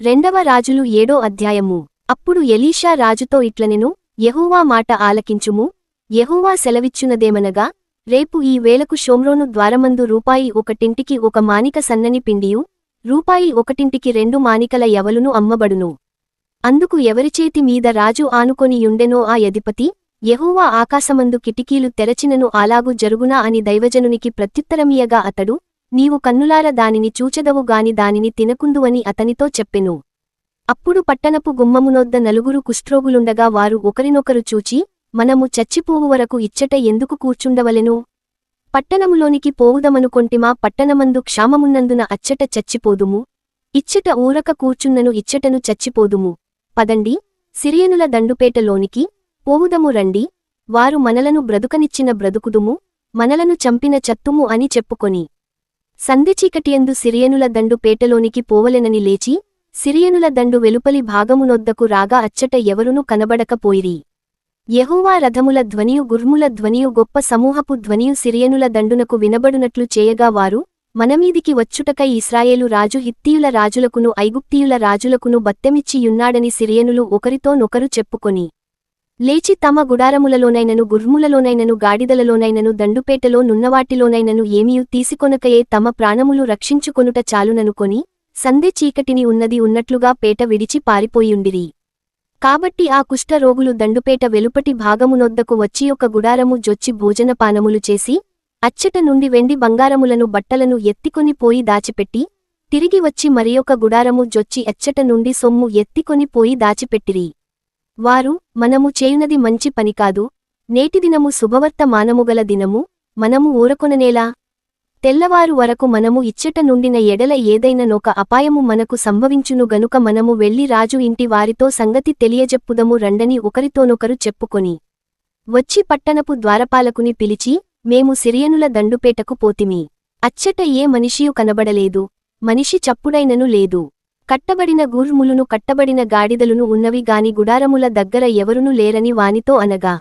రెండవ రాజులు ఏడో అధ్యాయము. అప్పుడు ఎలీషా రాజుతో ఇట్లనెను యహూవా మాట ఆలకించుము యహూవా సెలవిచ్చునదేమనగా రేపు ఈ వేళకు షోమ్రోను ద్వారమందు రూపాయి ఒకటింటికి ఒక మానిక సన్నని పిండియు రూపాయి ఒకటింటికి రెండు మానికల ఎవలును అమ్మబడును. అందుకు ఎవరిచేతి మీద రాజు ఆనుకొని యుండెనో ఆ యధిపతి యహూవా ఆకాశమందు కిటికీలు తెరచినను అలాగు జరుగునా అని దైవజనునికి ప్రత్యుత్తరమీయగా అతడు నీవు కన్నులార దానిని చూచెదవు గాని దానిని తినకుందువని అతనితో చెప్పెను. అప్పుడు పట్టణపు గుమ్మమునొద్ద నలుగురు కుష్ట్రోగులుండగా వారు ఒకరినొకరు చూచి మనము చచ్చిపోవు వరకు ఇచ్చట ఎందుకు కూర్చుండవలెను? పట్టణములోనికి పోవుదమనుకొంటిమా పట్టణమందు క్షామమున్నందున అచ్చట చచ్చిపోదుము? ఇచ్చట ఊరక కూర్చున్నను ఇచ్చటను చచ్చిపోదుము? పదండి సిరియనుల దండుపేటలోనికి పోవుదము రండి వారు మనలను బ్రతుకనిచ్చిన బ్రతుకుదుము మనలను చంపిన చత్తుము అని చెప్పుకొని. సంధిచీకటియందు సిరియనుల దండు పేటలోనికి పోవలెనని లేచి సిరియనుల దండు వెలుపలి భాగమునొద్దకు రాగా అచ్చట ఎవరునూ కనబడకపోయిరి. యెహోవా రథముల ధ్వనియు గుర్ముల ధ్వనియు గొప్ప సమూహపు ధ్వనియు సిరియనుల దండునకు వినబడునట్లు చేయగా వారు మనమీదికి వచ్చుటకై ఇస్రాయేలు రాజు హిత్తీయుల రాజులకును ఐగుప్తీయుల రాజులకును బత్తెమిచ్చియున్నాడని సిరియనులు ఒకరితోనొకరు చెప్పుకొని లేచి తమ గుడారములలోనైనను గుర్ములలోనైనను గాడిదలలోనైనను దండుపేటలో నున్నవాటిలోనైనను ఏమియూ తీసుకొనకయే తమ ప్రాణములు రక్షించుకొనుట చాలుననుకొని సందె చీకటిని ఉన్నది ఉన్నట్లుగా పేట విడిచి పారిపోయుండిరి. కాబట్టి ఆ కుష్ఠరోగులు దండుపేట వెలుపటి భాగమునొద్దకు వచ్చి ఒక గుడారము జొచ్చి భోజనపానములు చేసి అచ్చట నుండి వెండి బంగారములను బట్టలను ఎత్తికొని పోయి దాచిపెట్టి తిరిగి వచ్చి మరియొక గుడారము జొచ్చి అచ్చట నుండి సొమ్ము ఎత్తికొని పోయి దాచిపెట్టిరి. వారు మనము చేయునది మంచి పనికాదు నేటిదినము శుభవర్త మానముగల దినము మనము ఊరకొననేలా? తెల్లవారు వరకు మనము ఇచ్చట నుండిన ఎడల ఏదైననొక అపాయము మనకు సంభవించును గనుక మనము వెళ్ళి రాజు ఇంటి వారితో సంగతి తెలియజెప్పుదము రండని ఒకరితోనొకరు చెప్పుకొని వచ్చి పట్టణపు ద్వారపాలకుని పిలిచి మేము సిరియనుల దండుపేటకు పోతిమి. అచ్చట ఏ మనిషియు కనబడలేదు మనిషి చప్పుడైనను లేదు. కట్టబడిన గూర్ములును కట్టబడిన గాడిదలును ఉన్నవి గాని గుడారముల దగ్గర ఎవరును లేరని వానితో అనగా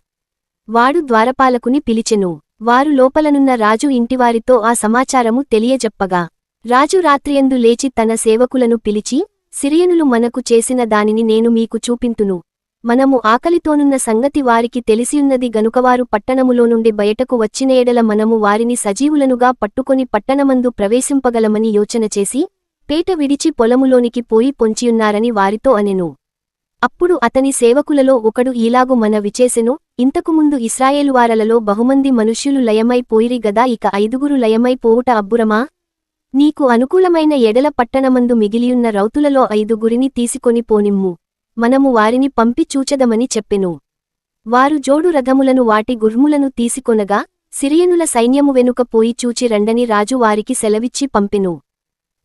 వాడు ద్వారపాలకుని పిలిచెను. వారు లోపలనున్న రాజు ఇంటివారితో ఆ సమాచారము తెలియజెప్పగా. రాజు రాత్రియందు లేచి తన సేవకులను పిలిచి సిరియనులు మనకు చేసిన దానిని నేను మీకు చూపింతును. మనము ఆకలితోనున్న సంగతి వారికి తెలిసియున్నది గనుకవారు పట్టణములో నుండి బయటకు వచ్చిన ఎడల మనము వారిని సజీవులనుగా పట్టుకొని పట్టణమందు ప్రవేశింపగలమని యోచన చేసి పేట విడిచి పొలములోనికి పోయి పొంచియున్నారని వారితో అనెను. అప్పుడు అతని సేవకులలో ఒకడు ఈలాగు మన విచేసెను ఇంతకుముందు ఇస్రాయేలువారలలో బహుమంది మనుష్యులు లయమైపోయిరి గదా ఇక ఐదుగురు లయమై పోవుట అబ్బురమా? నీకు అనుకూలమైన ఎడల పట్టణమందు మిగిలియున్న రౌతులలో ఐదుగురిని తీసుకొని పోనిమ్ము. మనము వారిని పంపి చూచదమని చెప్పెను. వారు జోడు రథములను వాటి గుర్ములను తీసుకొనగా సిరియనుల సైన్యము వెనుక పోయి చూచి రండని రాజు వారికి సెలవిచ్చి పంపెను.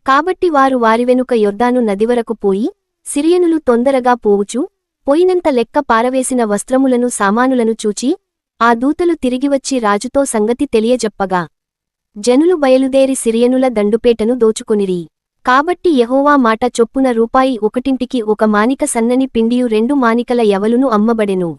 కాబట్టి వారు వారి వెనుక యొర్దాను నదివరకు పోయి సిరియనులు తొందరగా పోవుచు పోయినంత లెక్క పారవేసిన వస్త్రములను సామానులను చూచి ఆ దూతలు తిరిగివచ్చి రాజుతో సంగతి తెలియజెప్పగా. జనులు బయలుదేరి సిరియనుల దండుపేటను దోచుకొనిరి. కాబట్టి యహోవా మాట చొప్పున రూపాయి ఒకటింటికి ఒక మానిక సన్నని పిండియు రెండు మానికల యవలును అమ్మబడెను.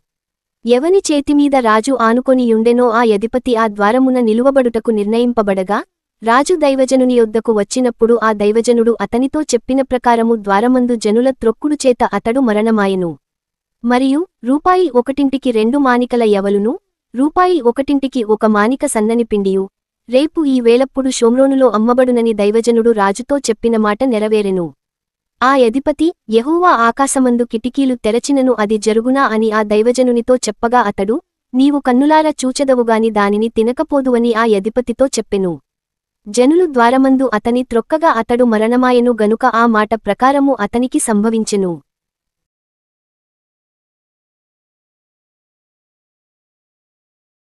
ఎవని చేతిమీద రాజు ఆనుకొనియుండెనో ఆ యధిపతి ఆ ద్వారమున నిలువబడుటకు నిర్ణయింపబడగా రాజు దైవజనుని యొద్దకు వచ్చినప్పుడు ఆ దైవజనుడు అతనితో చెప్పిన ప్రకారము ద్వారమందు జనుల త్రొక్కుడు చేత అతడు మరణమాయెను. మరియు రూపాయి ఒకటింటికి రెండు మానికల యవలును రూపాయి ఒకటింటికి ఒక మానిక సన్నని పిండియు. రేపు ఈ వేలప్పుడు షోమ్రోనులో అమ్మబడునని దైవజనుడు రాజుతో చెప్పిన మాట నెరవేరెను. ఆ యధిపతి యహూవా ఆకాశమందు కిటికీలు తెరచినను అది జరుగునా అని ఆ దైవజనునితో చెప్పగా అతడు నీవు కన్నులారా చూచెదవుగాని దానిని తినకపోదువని ఆ యధిపతితో చెప్పెను. జనులు ద్వారమందు అతని త్రొక్కగా అతడు మరణమాయెను గనుక ఆ మాట ప్రకారము అతనికి సంభవించెను.